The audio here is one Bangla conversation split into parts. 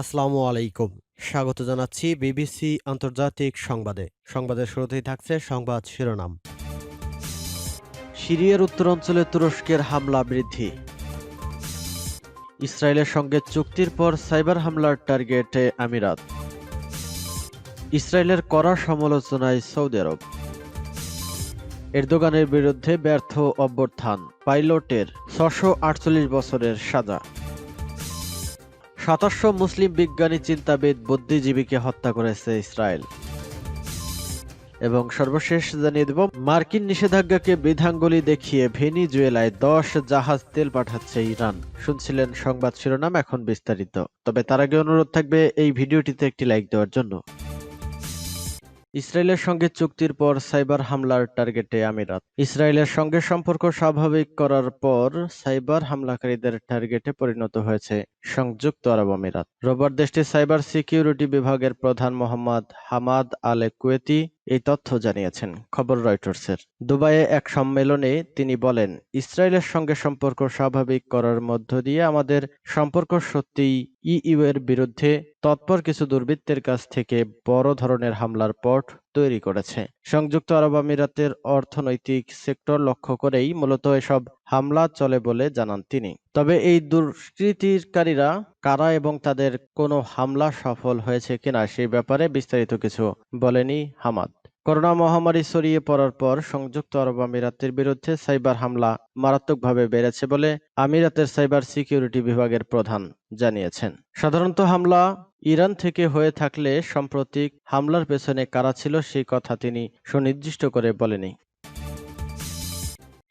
আসসালামু আলাইকুম। স্বাগত জানাচ্ছি বিবিসি আন্তর্জাতিক সংবাদে। সংবাদের শুরুতেই থাকছে সংবাদ শিরোনাম। সিরিয়ার উত্তরাঞ্চলে তুরস্কের হামলা বৃদ্ধি। ইসরায়েলের সঙ্গে চুক্তির পর সাইবার হামলার টার্গেটে আমিরাত। ইসরায়েলের কড়া সমালোচনায় সৌদি আরব। এরদোগানের বিরুদ্ধে ব্যর্থ অভ্যর্থান পাইলটের ছশো বছরের সাজা। সাতাশশো মুসলিম বিজ্ঞানী চিন্তাবিদ বুদ্ধিজীবীকে হত্যা করেছে ইসরায়েল। এবং সর্বশেষ জানিয়ে দেব, মার্কিন নিষেধাজ্ঞাকে বিধাঙ্গুলি দেখিয়ে ভেনি জুয়েলায় দশ জাহাজ তেল পাঠাচ্ছে ইরান। শুনছিলেন সংবাদ শিরোনাম, এখন বিস্তারিত। তবে তার আগে অনুরোধ থাকবে, এই ভিডিওটিতে একটি লাইক দেওয়ার জন্য। ইসরায়েলের সঙ্গে চুক্তির পর সাইবার হামলার টার্গেটে আমিরাত। ইসরায়েলের সঙ্গে সম্পর্ক স্বাভাবিক করার পর সাইবার হামলাকারীদের টার্গেটে পরিণত হয়েছে সংযুক্ত আরব আমিরাত। রোববার দেশটির সাইবার সিকিউরিটি বিভাগের প্রধান মোহাম্মদ হামাদ আলে কুয়েতি এই তথ্য জানিয়েছেন খবর রয়টার্সের। দুবাইয়ে এক সম্মেলনে তিনি বলেন, ইসরায়েলের সঙ্গে সম্পর্ক স্বাভাবিক করার মধ্য দিয়ে আমাদের সম্পর্ক সত্যিই ইইউ এর বিরুদ্ধে। তৎপর কিছু দুর্বৃত্তের কাছ থেকে বড় ধরনের হামলার পট তৈরি করেছে। সংযুক্ত আরব আমিরাতের অর্থনৈতিক সেক্টর লক্ষ্য করেই মূলত এসব হামলা চলে বলে জানান তিনি। তবে এই দুষ্কৃতিকারীরা কারা এবং তাদের কোনো হামলা সফল হয়েছে কিনা সেই ব্যাপারে বিস্তারিত কিছু বলেনি হামাদ। করোনা মহামারী ছড়িয়ে পড়ার পর সংযুক্ত আরব আমিরাতের বিরুদ্ধে সাইবার হামলা মারাত্মকভাবে বেড়েছে বলে আমিরাতের সাইবার সিকিউরিটি বিভাগের প্রধান জানিয়েছেন। সাধারণত হামলা ইরান থেকে হয়ে থাকলে সাম্প্রতিক হামলার পেছনে কারা ছিল সেই কথা তিনি সুনির্দিষ্ট করে বলেনি।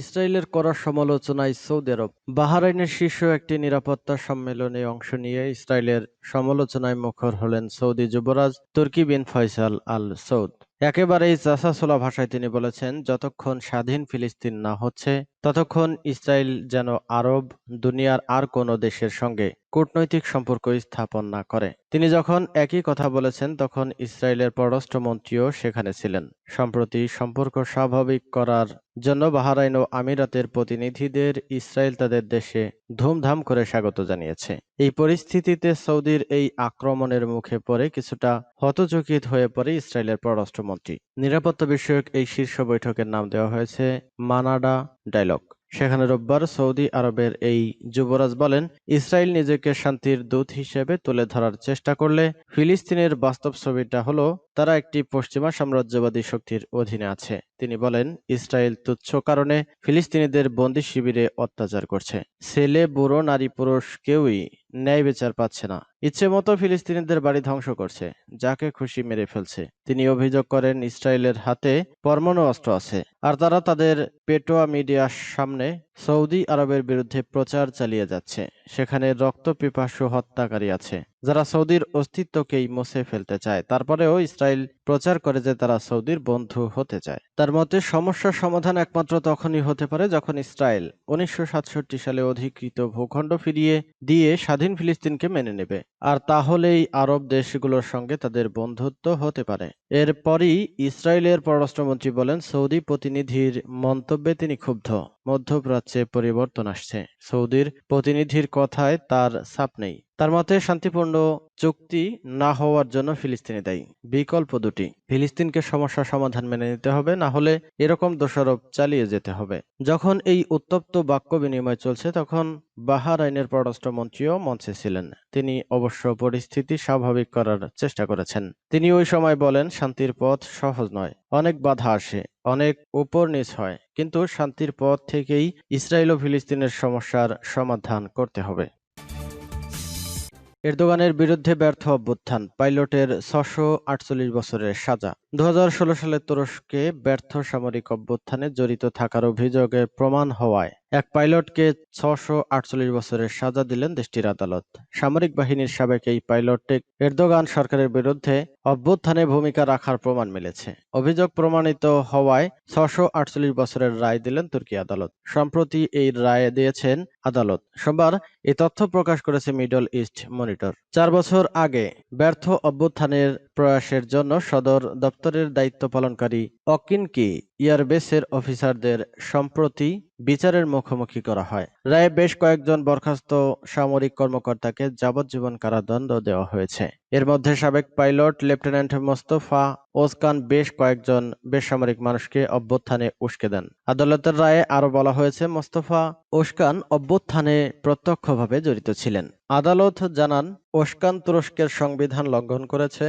ইসরায়েলের করা সমালোচনায় সৌদি আরব বাহারাইনের শীর্ষ একটি নিরাপত্তা সম্মেলনে অংশ নিয়ে ইসরায়েলের সমালোচনায় মুখর হলেন সৌদি যুবরাজ তুর্কি বিন ফয়সাল আল সৌদ। একেবারেই জাসাসোলা ভাষায় তিনি বলেছেন যতক্ষণ স্বাধীন ফিলিস্তিন না হচ্ছে ততক্ষণ ইসরায়েল যেন আরব দুনিয়ার আর কোনো দেশের সঙ্গে কূটনৈতিক সম্পর্ক স্থাপন না করে। তিনি যখন একই কথা বলেছেন, তখন ইসরায়েলের পররাষ্ট্রমন্ত্রীও সেখানে ছিলেন। সম্প্রতি সম্পর্ক স্বাভাবিক করার জন্য বাহারাইন ও আমিরাতের প্রতিনিধিদের ইসরায়েল তাদের দেশে ধুমধাম করে স্বাগত জানিয়েছে। এই পরিস্থিতিতে সৌদির এই আক্রমণের মুখে পড়ে কিছুটা হতচকিত হয়ে পড়ে ইসরায়েলের পররাষ্ট্রমন্ত্রী। নিরাপত্তা বিষয়ক এই শীর্ষ বৈঠকের নাম দেওয়া হয়েছে মানাডা ডায়লগ। সেখানে রোববার সৌদি আরবের এই যুবরাজ বলেন, ইসরায়েল নিজেকে শান্তির দূত হিসেবে তুলে ধরার চেষ্টা করলে ফিলিস্তিনের বাস্তব ছবিটা হলো তারা একটি পশ্চিমা সাম্রাজ্যবাদী শক্তির অধীনে আছে। তিনি বলেন, ইসরায়েল তুচ্ছ কারণে ফিলিস্তিনিদের বন্দি শিবিরে অত্যাচার করছে। ছেলে, বুড়ো, নারী, পুরুষ কেউই ন্যায় বিচার পাচ্ছে না। ইচ্ছে মতো ফিলিস্তিনিদের বাড়ি ধ্বংস করছে, যাকে খুশি মেরে ফেলছে। তিনি অভিযোগ করেন, ইসরায়েলের হাতে পরমাণু অস্ত্র আছে, আর তারা তাদের পেটোয়া মিডিয়ার সামনে সৌদি আরবের বিরুদ্ধে প্রচার চালিয়ে যাচ্ছে। সেখানে রক্ত পিপাসু হত্যাকারী আছে। যারা সৌদির অস্তিত্বকেই মুছে ফেলতে চায়। তারপরেও ইসরায়েল প্রচার করে যে তারা সৌদির বন্ধু হতে চায়। তার মতে সমস্যার সমাধান একমাত্র তখনই হতে পারে যখন ইসরায়েল উনিশশো সাতষট্টি সালে অধিকৃত ভূখণ্ড ফিরিয়ে দিয়ে স্বাধীন ফিলিস্তিনকে মেনে নেবে। আর তাহলেই আরব দেশগুলোর সঙ্গে তাদের বন্ধুত্ব হতে পারে। এরপরই ইসরায়েলের পররাষ্ট্রমন্ত্রী বলেন, সৌদি প্রতিনিধির মন্তব্যে তিনি ক্ষুব্ধ। মধ্যপ্রাচ্যে পরিবর্তন আসছে। সৌদির প্রতিনিধির কথায় তার ছাপ নেই। তার মতে, শান্তিপূর্ণ চুক্তি না হওয়ার জন্য ফিলিস্তিনি দায়ী। বিকল্প দুটি। ফিলিস্তিনকে সমস্যা সমাধান মেনে নিতে হবে, না হলে এরকম দোষারোপ চালিয়ে যেতে হবে। যখন এই উত্তপ্ত বাক্য বিনিময় চলছে, তখন বাহারাইনের পররাষ্ট্রমন্ত্রীও মঞ্চে ছিলেন। তিনি অবশ্য পরিস্থিতি স্বাভাবিক করার চেষ্টা করেছেন। তিনি ওই সময় বলেন, শান্তির পথ সহজ নয়। অনেক বাধা আসে, অনেক উপর নিচ হয়। কিন্তু শান্তির পথ থেকেই ইসরায়েল ও ফিলিস্তিনের সমস্যার সমাধান করতে হবে। এরদোগানের বিরুদ্ধে ব্যর্থ অভ্যুত্থান, পাইলটের ছশো আটচল্লিশ বছরের সাজা। দু সালে তুরস্কে ব্যর্থ সামরিক অভ্যুত্থানে জড়িত থাকার অভিযোগের প্রমাণ হওয়ায় এক পাইলটকে ছশো আটচল্লিশ বছরের সাজা দিলেন দেশটির আদালত। সামরিক বাহিনীর সাবেক এই পাইলটকে এরদোগান সরকারের বিরুদ্ধে অভ্যুত্থানে ভূমিকা রাখার প্রমাণ মিলেছে। অভিযোগ প্রমাণিত হওয়ায় ছশো আটচল্লিশ বছরের রায় দিলেন তুর্কি আদালত। সম্প্রতি এই রায় দিয়েছেন আদালত। সোমবার এই তথ্য প্রকাশ করেছে মিডল ইস্ট মনিটর। চার বছর আগে ব্যর্থ অভ্যুত্থানের প্রয়াসের জন্য সদর দপ্তরের দায়িত্ব পালনকারী অকিনকে এয়ারবেসের অফিসারদের সম্প্রতি বিচারের মুখোমুখি করা হয়। রায়ে বেশ কয়েকজন বরখাস্ত সামরিক কর্মকর্তাকে যাবজ্জীবন কারাদণ্ড দেওয়া হয়েছে। এর মধ্যে সাবেক পাইলট লেফটেন্যান্ট মোস্তফা ওসকান বেশ কয়েকজন বেসামরিক মানুষকে অভ্যুত্থানে উস্কে দেন। আদালতের রায়ে আরও বলা হয়েছে, মোস্তফা ওসকান অভ্যুত্থানে প্রত্যক্ষভাবে জড়িত ছিলেন। আদালত জানান, ওসকান তুরস্কের সংবিধান লঙ্ঘন করেছে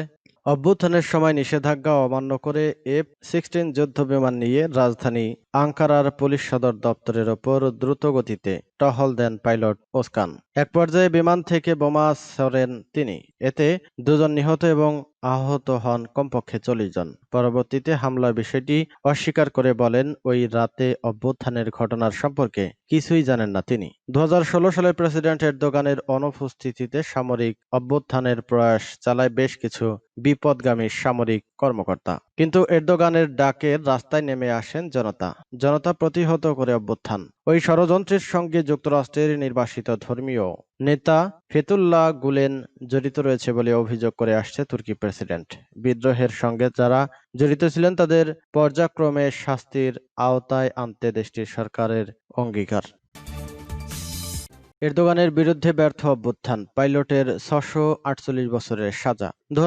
অভ্যুত্থানের সময় নিষেধাজ্ঞা অমান্য করে এফ সিক্সটিন যুদ্ধ বিমান নিয়ে রাজধানী আঙ্কারার পুলিশ সদর দপ্তরের ওপর দ্রুতগতিতে টহল দেন পাইলট ওসকান। এক পর্যায়ে বিমান থেকে বোমা সরেন তিনি। এতে দুজন নিহত এবং আহত হন কমপক্ষে চল্লিশ জন। পরবর্তীতে হামলার বিষয়টি অস্বীকার করে বলেন, ওই রাতে অভ্যুত্থানের ঘটনার সম্পর্কে কিছুই জানেন না তিনি। দুহাজার ষোলো সালে প্রেসিডেন্ট এরদোগানের অনুপস্থিতিতে সামরিক অভ্যুত্থানের প্রয়াস চালায় বেশ কিছু বিপদগামী সামরিক কর্মকর্তা। কিন্তু এরদোগানের ডাকে রাস্তায় নেমে আসেন জনতা। জনতা প্রতিহত করে অভ্যুত্থান। ওই ষড়যন্ত্রের সঙ্গে যুক্তরাষ্ট্রের নির্বাসিত ধর্মীয় নেতা ফেতুল্লাহ গুলেন জড়িত রয়েছে বলে অভিযোগ করে আসছে তুর্কি প্রেসিডেন্ট। বিদ্রোহের সঙ্গে যারা জড়িত ছিলেন, তাদের পর্যায়ক্রমে শাস্তির আওতায় আনতে দেশটির সরকারের অঙ্গীকার। এরদোগানের বিরুদ্ধে ব্যর্থ অভ্যুত্থান, পাইলটের ছশো আটচল্লিশ বছরের সাজা। দু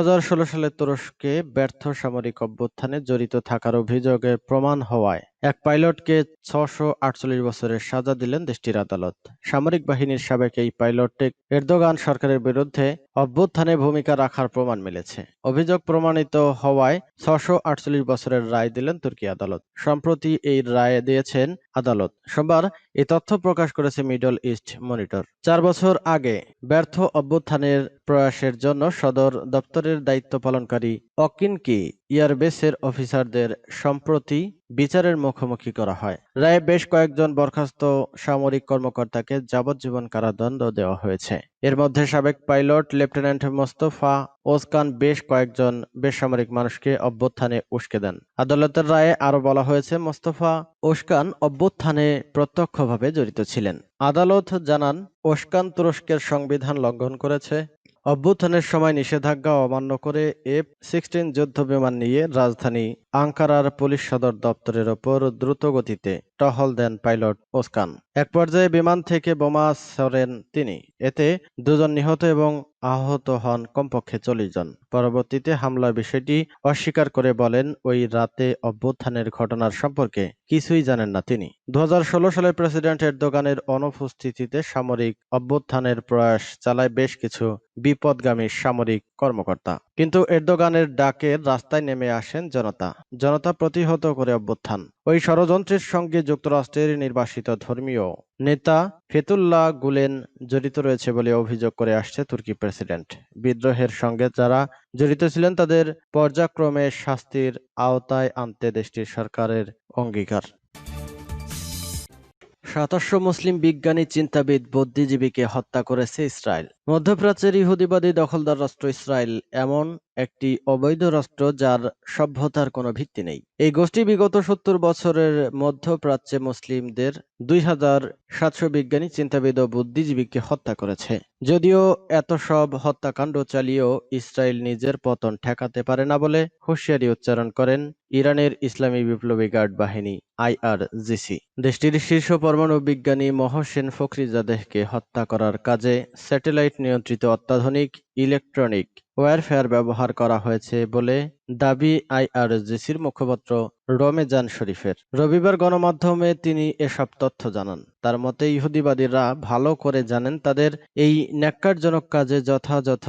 সালে তুরস্কে ব্যর্থ সামরিক অভ্যুত্থানে জড়িত থাকার অভিযোগের প্রমাণ হওয়ায় এক পাইলটকে ছশো আটচল্লিশ বছরের সাজা দিলেন দেশটির আদালত। সামরিক বাহিনীর সাবেক এই পাইলটকে এরদোগান সরকারের বিরুদ্ধে অভ্যুত্থানে ভূমিকা রাখার প্রমাণ মিলেছে। অভিযোগ প্রমাণিত হওয়ায় ছশো আটচল্লিশ বছরের রায় দিলেন তুর্কি আদালত। সম্প্রতি এই রায় দিয়েছেন আদালত। সোমবার এই তথ্য প্রকাশ করেছে মিডল ইস্ট মনিটর। চার বছর আগে ব্যর্থ অভ্যুত্থানের প্রয়াসের জন্য সদর দপ্তরের দায়িত্ব পালনকারী অকিনকে এয়ারবেসের অফিসারদের সম্প্রতি বিচারের মুখোমুখি করা হয়। রায়ে বেশ কয়েকজন বরখাস্ত সামরিক কর্মকর্তাকে যাবজ্জীবন কারাদণ্ড দেওয়া হয়েছে। এর মধ্যে সাবেক পাইলট লেফটেন্যান্ট মোস্তফা ওসকান বেশ কয়েকজন বেসামরিক মানুষকে অভ্যুত্থানে উস্কে দেন। আদালতের রায়ে আরও বলা হয়েছে, মোস্তফা ওসকান অভ্যুত্থানে প্রত্যক্ষভাবে জড়িত ছিলেন। আদালত জানান, ওসকান তুরস্কের সংবিধান লঙ্ঘন করেছে। অভ্যুত্থানের সময় নিষেধাজ্ঞা অমান্য করে এফ সিক্সটিন যুদ্ধবিমান নিয়ে রাজধানী আঙ্কারার পুলিশ সদর দপ্তরের ওপর দ্রুতগতিতে টহল দেন পাইলট ওসকান। এক পর্যায়ে বিমান থেকে বোমা ছড়েন তিনি। এতে দুজন নিহত এবং আহত হন কমপক্ষে চল্লিশ জন। পরবর্তীতে হামলার বিষয়টি অস্বীকার করে বলেন, ওই রাতে অভ্যুত্থানের ঘটনার সম্পর্কে কিছুই জানেন না তিনি। দু হাজার ষোলো সালে প্রেসিডেন্ট এরদোগানের অনুপস্থিতিতে সামরিক অভ্যুত্থানের প্রয়াস চালায় বেশ কিছু বিপদগামী সামরিক কর্মকর্তা। কিন্তু এরদোগানের ডাকে রাস্তায় নেমে আসেন জনতা। জনতা প্রতিহত করে অভ্যুত্থান। ওই ষড়যন্ত্রের সঙ্গে যুক্তরাষ্ট্রের নির্বাসিত ধর্মীয় নেতা ফেতুল্লাহ গুলেন জড়িত রয়েছে বলে অভিযোগ করে আসছে তুর্কি প্রেসিডেন্ট। বিদ্রোহের সঙ্গে যারা জড়িত ছিলেন তাদের পর্যায়ক্রমে শাস্তির আওতায় আনতে দেশটির সরকারের অঙ্গীকার। সাতাশশো মুসলিম বিজ্ঞানী চিন্তাবিদ বুদ্ধিজীবীকে হত্যা করেছে ইসরায়েল। মধ্যপ্রাচ্যের ইহুদিবাদী দখলদার রাষ্ট্র ইসরায়েল এমন একটি অবৈধ রাষ্ট্র যার সভ্যতার কোনো ভিত্তি নেই। এই গোষ্ঠী বিগত সত্তর বছরের মধ্যপ্রাচ্যে মুসলিমদের দুই হাজার সাতশো বিজ্ঞানী, চিন্তাবিদ ও বুদ্ধিজীবীকে হত্যা করেছে। যদিও এত সব হত্যাকাণ্ড চালিয়েও ইসরায়েল নিজের পতন ঠেকাতে পারে না বলে হুঁশিয়ারি উচ্চারণ করেন ইরানের ইসলামী বিপ্লবী গার্ড বাহিনী, আইআরজিসি। দেশটির শীর্ষ পরমাণু বিজ্ঞানী মহসেন ফখরিজাদেহকে হত্যা করার কাজে স্যাটেলাইট নিয়ন্ত্রিত অত্যাধুনিক ইলেকট্রনিক ওয়ারফেয়ার ব্যবহার করা হয়েছে বলে দাবি আইআরজিসির মুখপাত্র রমেজান শরীফের। রবিবার গণমাধ্যমে তিনি এসব তথ্য জানান। তার মতে, ইহুদিবাদীরা ভালো করে জানেন তাদের এই ন্যাক্কারজনক কাজে যথাযথ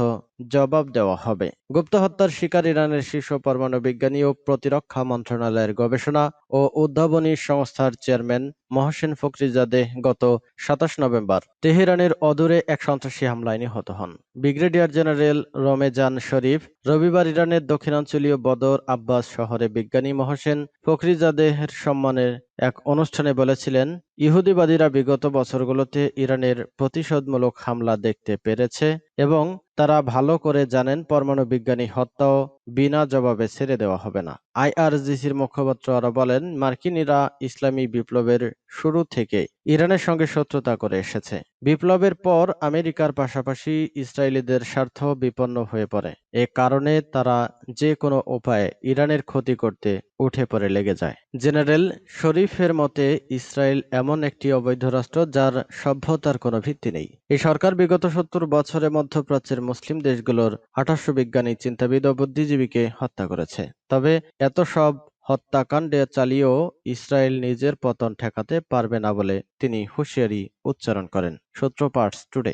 জবাব দেওয়া হবে। গুপ্ত হত্যার শিকার ইরানের শীর্ষ পরমাণু বিজ্ঞানী ও প্রতিরক্ষা মন্ত্রণালয়ের গবেষণা ও উদ্ভাবনী সংস্থার চেয়ারম্যান মহসেন ফখরিজাদেহ গত সাতাশ নভেম্বর তেহরানের অদূরে এক সন্ত্রাসী হামলায় নিহত হন। ব্রিগেডিয়ার জেনারেল রমেজান শরীফ রবিবার ইরানের দক্ষিণাঞ্চলীয় বদর আব্বাস শহরে বিজ্ঞানী মহসেন ফখরিজাদেহের সম্মানে এক অনুষ্ঠানে বলেছিলেন, ইহুদিবাদীরা বিগত বছরগুলোতে ইরানের প্রতিশোধমূলক হামলা দেখতে পেরেছে এবং তারা ভালো করে জানেন পরমাণু বিজ্ঞানী হত্যাও বিনা জবাবে ছেড়ে দেওয়া হবে না। আইআরজিসির মুখপাত্র আরও বলেন, মার্কিনীরা ইসলামী বিপ্লবের শুরু থেকে ইরানের সঙ্গে শত্রুতা করে এসেছে। বিপ্লবের পর আমেরিকার পাশাপাশি ইসরায়েলিদের স্বার্থ বিপন্ন হয়ে পড়ে। এ কারণে তারা যে কোনো উপায়ে ইরানের ক্ষতি করতে উঠে পড়ে লেগে যায়। জেনারেল শরীফের মতে, ইসরায়েল এমন একটি অবৈধ রাষ্ট্র যার সভ্যতার কোনো ভিত্তি নেই। এই সরকার বিগত সত্তর বছরে মধ্যপ্রাচ্যের মুসলিম দেশগুলোর আঠাশশো বিজ্ঞানী, চিন্তাবিদ ও বুদ্ধিজীবীকে হত্যা করেছে। তবে এত সব হত্যাকাণ্ডে চালিয়েও ইসরায়েল নিজের পতন ঠেকাতে পারবে না বলে তিনি হুঁশিয়ারি উচ্চারণ করেন। সূত্র পার্টস টুডে।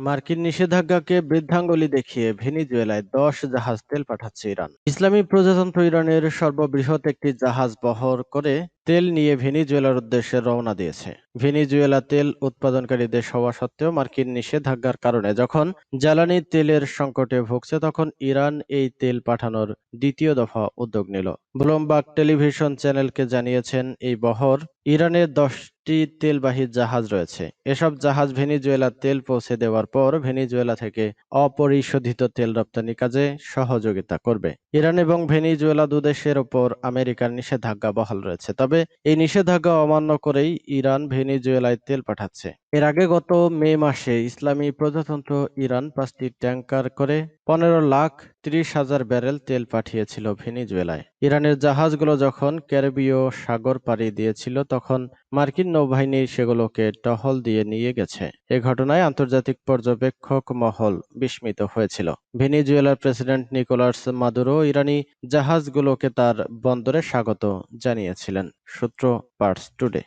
মার্কিন নিষেধাজ্ঞাকে বৃদ্ধাঙ্গুলি দেখিয়ে ভেনিজুয়েলায় দশ জাহাজ তেল পাঠাচ্ছে ইরান। ইসলামী প্রজাতন্ত্র ইরানের সর্ববৃহৎ একটি জাহাজ বহর করে তেল নিয়ে ভেনিজুয়েলার উদ্দেশ্যে রওনা দিয়েছে। ভেনিজুয়েলা তেল উৎপাদনকারী দেশ হওয়া সত্ত্বেও মার্কিন নিষেধাজ্ঞার কারণে যখন জ্বালানি তেলের সংকটে ভুগছে, তখন ইরান এই তেল পাঠানোর দ্বিতীয় দফা উদ্যোগ নিল। ব্লুমবার্গ টেলিভিশন চ্যানেলকে জানিয়েছেন, এই বহর ইরানের দশটি তেলবাহী জাহাজ রয়েছে। এসব জাহাজ ভেনিজুয়েলা তেল পৌঁছে দেওয়ার পর ভেনিজুয়েলা থেকে অপরিশোধিত তেল রপ্তানি কাজে সহযোগিতা করবে। ইরান এবং ভেনিজুয়েলা দুদেশের ওপর আমেরিকার নিষেধাজ্ঞা বহাল রয়েছে। তবে এই নিষেধাজ্ঞা অমান্য করেই ইরান ভেনিজুয়েলায় তেল পাঠাচ্ছে। এর আগে গত মে মাসে ইসলামী প্রজাতন্ত্র ইরান পাঁচটি ট্যাংকার করে পনেরো লাখ ত্রিশ হাজার ব্যারেল তেল পাঠিয়েছিল ভেনিজুয়েলায়। ইরানের জাহাজগুলো যখন ক্যারিবীয় সাগর পাড়ি দিয়েছিল, তখন মার্কিন নৌবাহিনী সেগুলোকে টহল দিয়ে নিয়ে গেছে। এ ঘটনায় আন্তর্জাতিক পর্যবেক্ষক মহল বিস্মিত হয়েছিল। ভেনিজুয়েলার প্রেসিডেন্ট নিকোলাস মাদুরো ইরানি জাহাজগুলোকে তার বন্দরে স্বাগত জানিয়েছিলেন। সূত্র পার্টস টুডে।